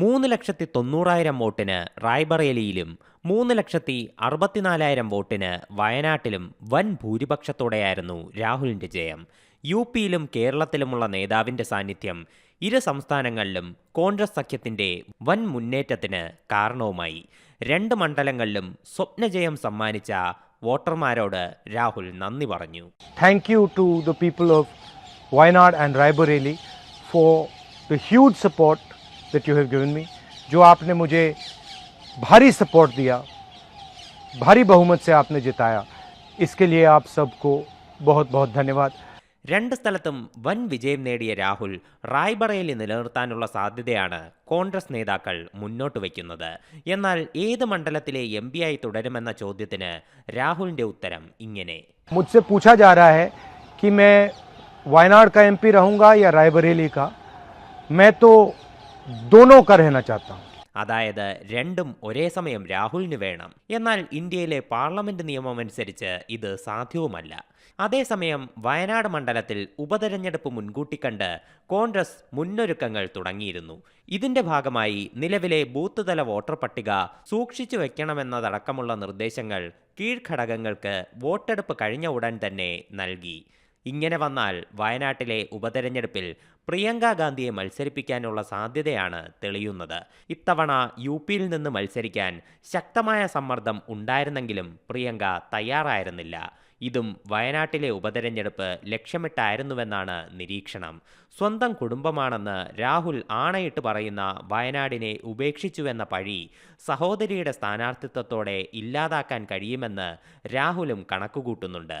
മൂന്ന് ലക്ഷത്തി തൊണ്ണൂറായിരം വോട്ടിന് റായ്ബറേലിയിലും മൂന്ന് ലക്ഷത്തി അറുപത്തിനാലായിരം വോട്ടിന് വയനാട്ടിലും വൻ ഭൂരിപക്ഷത്തോടെയായിരുന്നു രാഹുലിന്റെ ജയം. യു പിയിലും കേരളത്തിലുമുള്ള നേതാവിന്റെ സാന്നിധ്യം ഇരു സംസ്ഥാനങ്ങളിലും കോൺഗ്രസ് സഖ്യത്തിന്റെ വൻ മുന്നേറ്റത്തിന് കാരണവുമായി. രണ്ട് മണ്ഡലങ്ങളിലും സ്വപ്നജയം സമ്മാനിച്ച വോട്ടർമാരോട് രാഹുൽ നന്ദി പറഞ്ഞു. Thank you to the people of Wayanad and Raebareli for the huge support that you have given me. जो आपने मुझे भारी सपोर्ट दिया भारी बहुमत से आपने जिताया इसके लिए आप सबको बहुत बहुत धन्यवाद രണ്ട് സ്ഥലത്തും വൻ വിജയം നേടിയ രാഹുൽ റായ്ബറേലി നിലനിർത്താനുള്ള സാധ്യതയാണ് കോൺഗ്രസ് നേതാക്കൾ മുന്നോട്ട് വയ്ക്കുന്നത് എന്നാൽ ഏത് മണ്ഡലത്തിലെ എം ആയി തുടരുമെന്ന ചോദ്യത്തിന് രാഹുലിന്റെ ഉത്തരം ഇങ്ങനെ मुझसे पूछा जा रहा है कि मैं वायनाड का एमपी रहूंगा या रायबरेली का मैं तो दोनों का रहना चाहता हूं അതായത് രണ്ടും ഒരേ സമയം രാഹുലിന് വേണം എന്നാൽ ഇന്ത്യയിലെ പാർലമെന്റ് നിയമമനുസരിച്ച് ഇത് സാധ്യവുമല്ല അതേസമയം വയനാട് മണ്ഡലത്തിൽ ഉപതെരഞ്ഞെടുപ്പ് മുൻകൂട്ടി കണ്ട് കോൺഗ്രസ് മുന്നൊരുക്കങ്ങൾ തുടങ്ങിയിരുന്നു ഇതിന്റെ ഭാഗമായി നിലവിലെ ബൂത്ത് തല വോട്ടർ പട്ടിക സൂക്ഷിച്ചു വെക്കണമെന്നതടക്കമുള്ള നിർദ്ദേശങ്ങൾ കീഴ്ഘടകങ്ങൾക്ക് വോട്ടെടുപ്പ് കഴിഞ്ഞ ഉടൻ തന്നെ നൽകി ഇങ്ങനെ വന്നാൽ വയനാട്ടിലെ ഉപതെരഞ്ഞെടുപ്പിൽ പ്രിയങ്ക ഗാന്ധിയെ മത്സരിപ്പിക്കാനുള്ള സാധ്യതയാണ് തെളിയുന്നത്. ഇത്തവണ യു പിയിൽ നിന്ന് മത്സരിക്കാൻ ശക്തമായ സമ്മർദ്ദം ഉണ്ടായിരുന്നെങ്കിലും പ്രിയങ്ക തയ്യാറായിരുന്നില്ല. ഇതും വയനാട്ടിലെ ഉപതെരഞ്ഞെടുപ്പ് ലക്ഷ്യമിട്ടായിരുന്നുവെന്നാണ് നിരീക്ഷണം. സ്വന്തം കുടുംബമാണെന്ന് രാഹുൽ ആണയിട്ട് പറയുന്ന വയനാടിനെ ഉപേക്ഷിച്ചുവെന്ന പഴി സഹോദരിയുടെ സ്ഥാനാർത്ഥിത്വത്തോടെ ഇല്ലാതാക്കാൻ കഴിയുമെന്ന് രാഹുലും കണക്കുകൂട്ടുന്നുണ്ട്.